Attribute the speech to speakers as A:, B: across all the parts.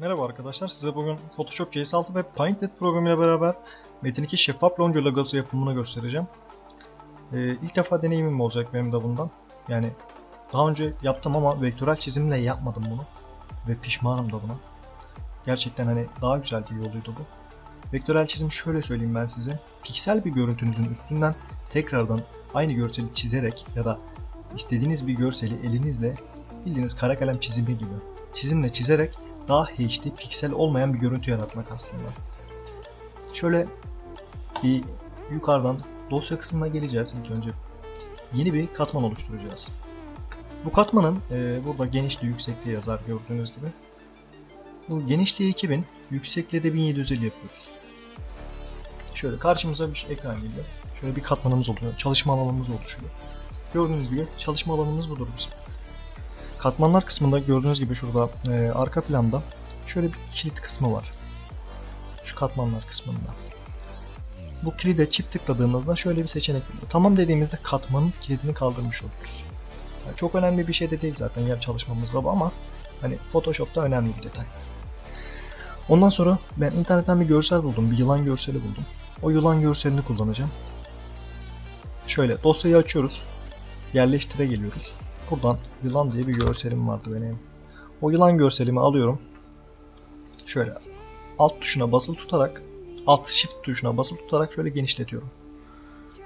A: Merhaba arkadaşlar, size bugün Photoshop CS6 ve Painted programıyla beraber Metin 2 şeffaf lonca logosu yapımını göstereceğim. Ee, ilk defa deneyimim olacak benim de bundan. Yani daha önce yaptım ama vektörel çizimle yapmadım bunu. Ve pişmanım da buna. Gerçekten hani daha güzel bir yoluydu bu. Vektörel çizim şöyle söyleyeyim ben size. Piksel bir görüntünüzün üstünden tekrardan aynı görseli çizerek ya da istediğiniz bir görseli elinizle bildiğiniz kara kalem çizimi gibi çizimle çizerek daha HD piksel olmayan bir görüntü yaratmak aslında. Şöyle bir yukarıdan dosya kısmına geleceğiz ilk önce. Yeni bir katman oluşturacağız. Bu katmanın e, burada genişliği yüksekliği yazar gördüğünüz gibi. Bu genişliği 2000, yüksekliği de 1750 yapıyoruz. Şöyle karşımıza bir ekran geliyor. Şöyle bir katmanımız oluyor. Çalışma alanımız oluşuyor. Gördüğünüz gibi çalışma alanımız budur bizim. Katmanlar kısmında gördüğünüz gibi şurada e, arka planda şöyle bir kilit kısmı var. Şu katmanlar kısmında. Bu kilide çift tıkladığımızda şöyle bir seçenek. Tamam dediğimizde katmanın kilidini kaldırmış oluruz. Yani çok önemli bir şey de değil zaten yer çalışmamızda bu ama hani Photoshop'ta önemli bir detay. Ondan sonra ben internetten bir görsel buldum. Bir yılan görseli buldum. O yılan görselini kullanacağım. Şöyle dosyayı açıyoruz. Yerleştire geliyoruz. Buradan yılan diye bir görselim vardı benim. O yılan görselimi alıyorum. Şöyle alt tuşuna basılı tutarak alt shift tuşuna basılı tutarak şöyle genişletiyorum.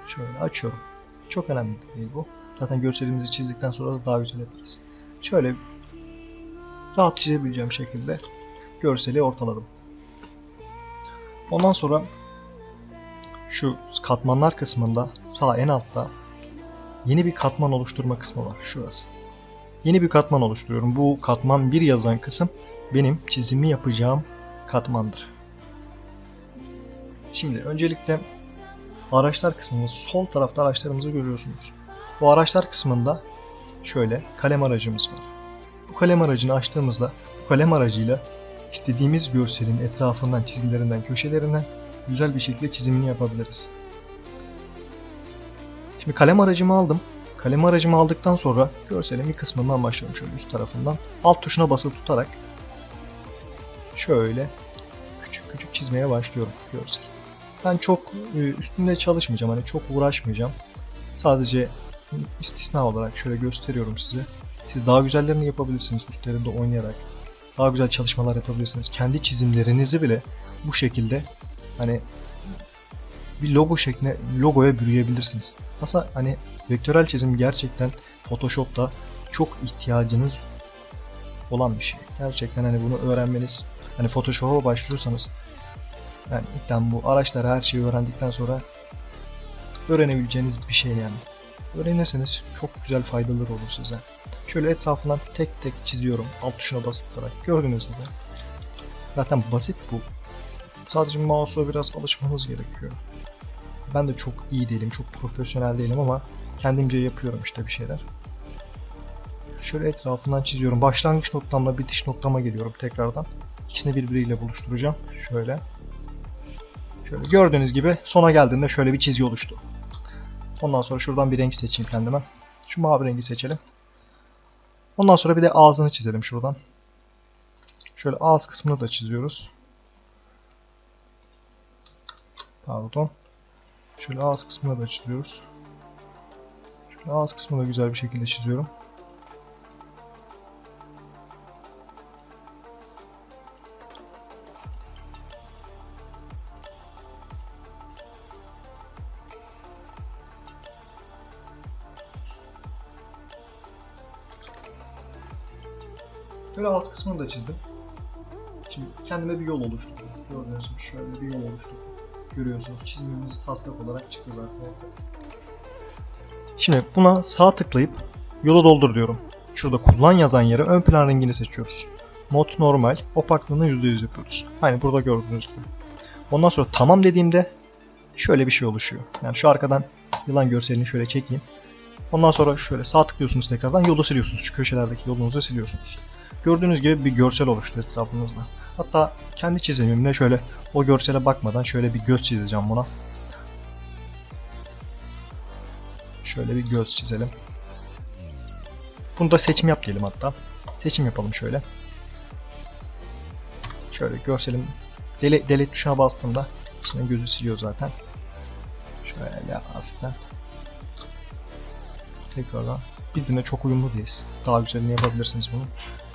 A: Şöyle açıyorum. Çok önemli değil bu. Zaten görselimizi çizdikten sonra da daha güzel yaparız. Şöyle rahat çizebileceğim şekilde görseli ortaladım. Ondan sonra şu katmanlar kısmında sağ en altta yeni bir katman oluşturma kısmı var. Şurası. Yeni bir katman oluşturuyorum. Bu katman bir yazan kısım benim çizimi yapacağım katmandır. Şimdi öncelikle araçlar kısmında sol tarafta araçlarımızı görüyorsunuz. Bu araçlar kısmında şöyle kalem aracımız var. Bu kalem aracını açtığımızda bu kalem aracıyla istediğimiz görselin etrafından, çizgilerinden, köşelerinden güzel bir şekilde çizimini yapabiliriz. Şimdi kalem aracımı aldım. Kalem aracımı aldıktan sonra görselin bir kısmından başlıyorum şöyle üst tarafından. Alt tuşuna basılı tutarak şöyle küçük küçük çizmeye başlıyorum görsel. Ben çok e, üstünde çalışmayacağım hani çok uğraşmayacağım. Sadece istisna olarak şöyle gösteriyorum size. Siz daha güzellerini yapabilirsiniz üstlerinde oynayarak. Daha güzel çalışmalar yapabilirsiniz. Kendi çizimlerinizi bile bu şekilde hani bir logo şekline logoya bürüyebilirsiniz. Aslında hani vektörel çizim gerçekten Photoshop'ta çok ihtiyacınız olan bir şey. Gerçekten hani bunu öğrenmeniz hani Photoshop'a başlıyorsanız yani ilkten bu araçları her şeyi öğrendikten sonra öğrenebileceğiniz bir şey yani. Öğrenirseniz çok güzel faydaları olur size. Şöyle etrafından tek tek çiziyorum alt tuşuna basıp tutarak. Gördüğünüz gibi. Zaten basit bu. Sadece mouse'a biraz alışmamız gerekiyor. Ben de çok iyi değilim, çok profesyonel değilim ama kendimce yapıyorum işte bir şeyler. Şöyle etrafından çiziyorum. Başlangıç noktamla bitiş noktama geliyorum tekrardan. İkisini birbiriyle buluşturacağım. Şöyle. Şöyle gördüğünüz gibi sona geldiğinde şöyle bir çizgi oluştu. Ondan sonra şuradan bir renk seçeyim kendime. Şu mavi rengi seçelim. Ondan sonra bir de ağzını çizelim şuradan. Şöyle ağız kısmını da çiziyoruz. Pardon. Şöyle ağız kısmını da çiziyoruz. Şöyle ağız kısmını da güzel bir şekilde çiziyorum. Şöyle ağız kısmını da çizdim. Şimdi kendime bir yol oluşturdum. Gördüğünüz gibi şöyle bir yol oluşturdum. Görüyorsunuz çizimimiz taslak olarak çıktı zaten. Şimdi buna sağ tıklayıp yolu doldur diyorum. Şurada kullan yazan yere ön plan rengini seçiyoruz. Mod normal, opaklığını %100 yapıyoruz. Aynı burada gördüğünüz gibi. Ondan sonra tamam dediğimde şöyle bir şey oluşuyor. Yani şu arkadan yılan görselini şöyle çekeyim. Ondan sonra şöyle sağ tıklıyorsunuz tekrardan yolu siliyorsunuz. Şu köşelerdeki yolunuzu siliyorsunuz. Gördüğünüz gibi bir görsel oluştu etrafımızda. Hatta kendi çizimimle şöyle o görsele bakmadan şöyle bir göz çizeceğim buna. Şöyle bir göz çizelim. Bunu da seçim yap diyelim hatta. Seçim yapalım şöyle. Şöyle görselim delete, delete tuşuna bastığımda içinden gözü siliyor zaten. Şöyle hafiften tekrardan birbirine çok uyumlu değil. Siz Daha güzelini yapabilirsiniz bunu.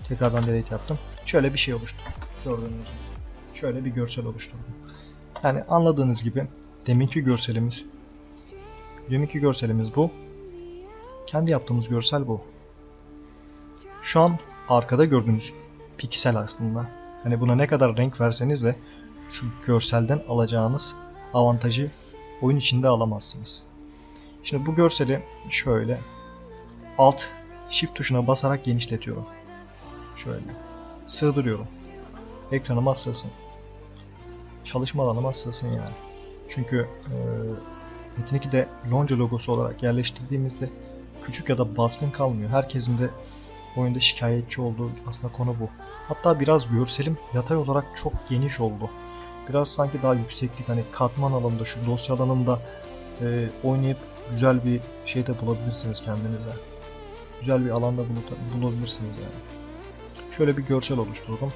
A: Tekrardan delete yaptım. Şöyle bir şey oluştu. Gördüğünüz gibi. Şöyle bir görsel oluşturdum. Yani anladığınız gibi deminki görselimiz deminki görselimiz bu. Kendi yaptığımız görsel bu. Şu an arkada gördüğünüz piksel aslında. Hani buna ne kadar renk verseniz de şu görselden alacağınız avantajı oyun içinde alamazsınız. Şimdi bu görseli şöyle alt shift tuşuna basarak genişletiyorum. Şöyle sığdırıyorum. Ekranıma sığsın. Çalışma alanıma sığsın yani. Çünkü e, Metin 2'de Lonca logosu olarak yerleştirdiğimizde küçük ya da baskın kalmıyor. Herkesin de oyunda şikayetçi olduğu aslında konu bu. Hatta biraz görselim yatay olarak çok geniş oldu. Biraz sanki daha yükseklik hani katman alanında şu dosya alanında e, oynayıp güzel bir şey de bulabilirsiniz kendinize. Güzel bir alanda bulabilirsiniz yani. Şöyle bir görsel oluşturdum.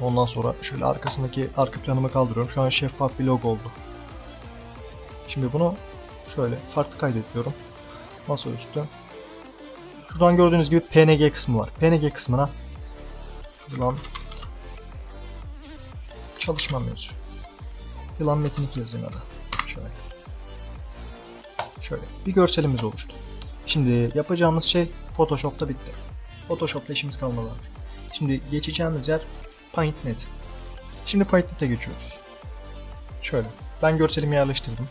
A: Ondan sonra şöyle arkasındaki arka planımı kaldırıyorum. Şu an şeffaf bir logo oldu. Şimdi bunu şöyle farklı kaydediyorum. Masaüstü. Şuradan gördüğünüz gibi PNG kısmı var. PNG kısmına yılan çalışma mevzu. Yılan metin 2 yazayım adı. Şöyle. Şöyle bir görselimiz oluştu. Şimdi yapacağımız şey Photoshop'ta bitti. Photoshop'ta işimiz kalmadı artık. Şimdi geçeceğimiz yer PaintNet. Şimdi PaintNet'e geçiyoruz. Şöyle. Ben görselimi yerleştirdim.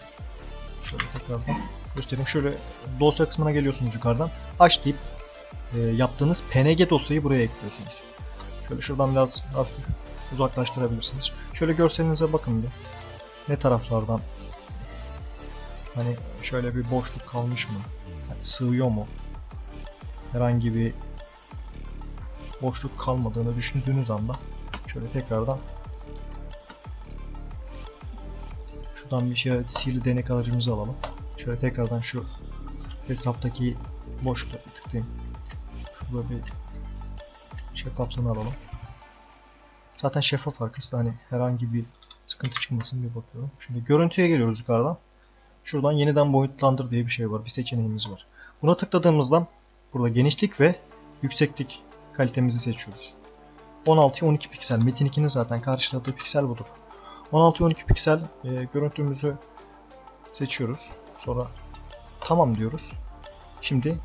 A: Şöyle tekrardan göstereyim. Şöyle dosya kısmına geliyorsunuz yukarıdan. Aç deyip e, yaptığınız PNG dosyayı buraya ekliyorsunuz. Şöyle şuradan biraz hafif uzaklaştırabilirsiniz. Şöyle görselinize bakın bir. Ne taraflardan hani şöyle bir boşluk kalmış mı? Yani sığıyor mu? Herhangi bir boşluk kalmadığını düşündüğünüz anda şöyle tekrardan şuradan bir şey sihirli denek aracımızı alalım. Şöyle tekrardan şu etraftaki boşlukları tıklayayım. Şurada bir şeffaflığını alalım. Zaten şeffaf arkası hani herhangi bir sıkıntı çıkmasın bir bakıyorum. Şimdi görüntüye geliyoruz yukarıdan. Şuradan yeniden boyutlandır diye bir şey var. Bir seçeneğimiz var. Buna tıkladığımızda burada genişlik ve yükseklik kalitemizi seçiyoruz. 16'ya 12 piksel. Metin 2'nin zaten karşıladığı piksel budur. 16'ya 12 piksel e, görüntümüzü seçiyoruz. Sonra tamam diyoruz. Şimdi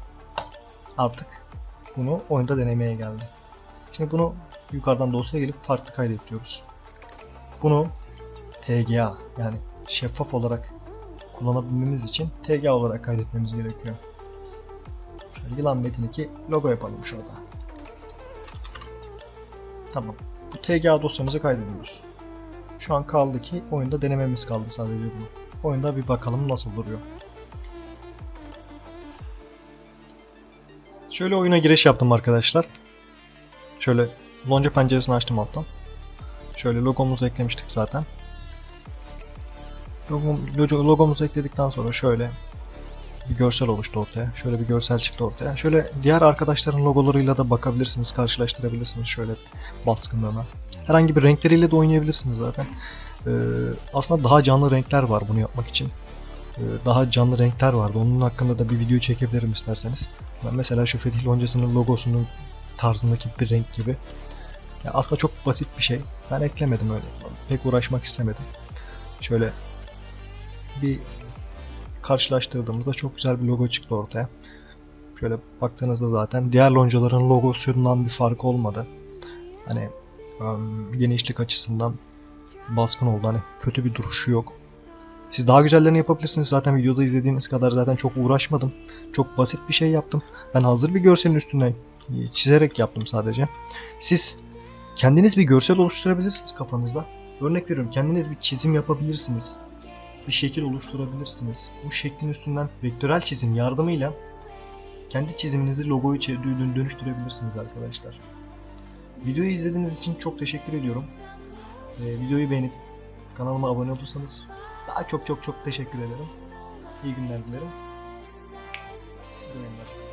A: artık bunu oyunda denemeye geldi. Şimdi bunu yukarıdan dosyaya gelip farklı kaydet diyoruz. Bunu TGA yani şeffaf olarak kullanabilmemiz için TGA olarak kaydetmemiz gerekiyor. Şöyle yılan metin 2 logo yapalım şurada. Tamam. Bu TGA dosyamızı kaydediyoruz. Şu an kaldı ki oyunda denememiz kaldı sadece bunu. Oyunda bir bakalım nasıl duruyor. Şöyle oyuna giriş yaptım arkadaşlar. Şöyle lonca penceresini açtım alttan. Şöyle logomuzu eklemiştik zaten. Logom, logo- logomuzu ekledikten sonra şöyle bir görsel oluştu ortaya. Şöyle bir görsel çıktı ortaya. Şöyle diğer arkadaşların logolarıyla da bakabilirsiniz, karşılaştırabilirsiniz şöyle baskınlığına. Herhangi bir renkleriyle de oynayabilirsiniz zaten. Ee, aslında daha canlı renkler var bunu yapmak için. Ee, daha canlı renkler vardı. Onun hakkında da bir video çekebilirim isterseniz. Ben mesela şu Fetih Loncası'nın logosunun tarzındaki bir renk gibi. Ya aslında çok basit bir şey. Ben eklemedim öyle. Pek uğraşmak istemedim. Şöyle bir karşılaştırdığımızda çok güzel bir logo çıktı ortaya. Şöyle baktığınızda zaten diğer loncaların logosundan bir farkı olmadı. Hani genişlik açısından baskın oldu. Hani kötü bir duruşu yok. Siz daha güzellerini yapabilirsiniz. Zaten videoda izlediğiniz kadar zaten çok uğraşmadım. Çok basit bir şey yaptım. Ben hazır bir görselin üstünden çizerek yaptım sadece. Siz kendiniz bir görsel oluşturabilirsiniz kafanızda. Örnek veriyorum kendiniz bir çizim yapabilirsiniz. Bir şekil oluşturabilirsiniz. Bu şeklin üstünden vektörel çizim yardımıyla kendi çiziminizi logoyu dönüştürebilirsiniz arkadaşlar. Videoyu izlediğiniz için çok teşekkür ediyorum. Ee, videoyu beğenip kanalıma abone olursanız daha çok çok çok teşekkür ederim. İyi günler dilerim. Oyunlar.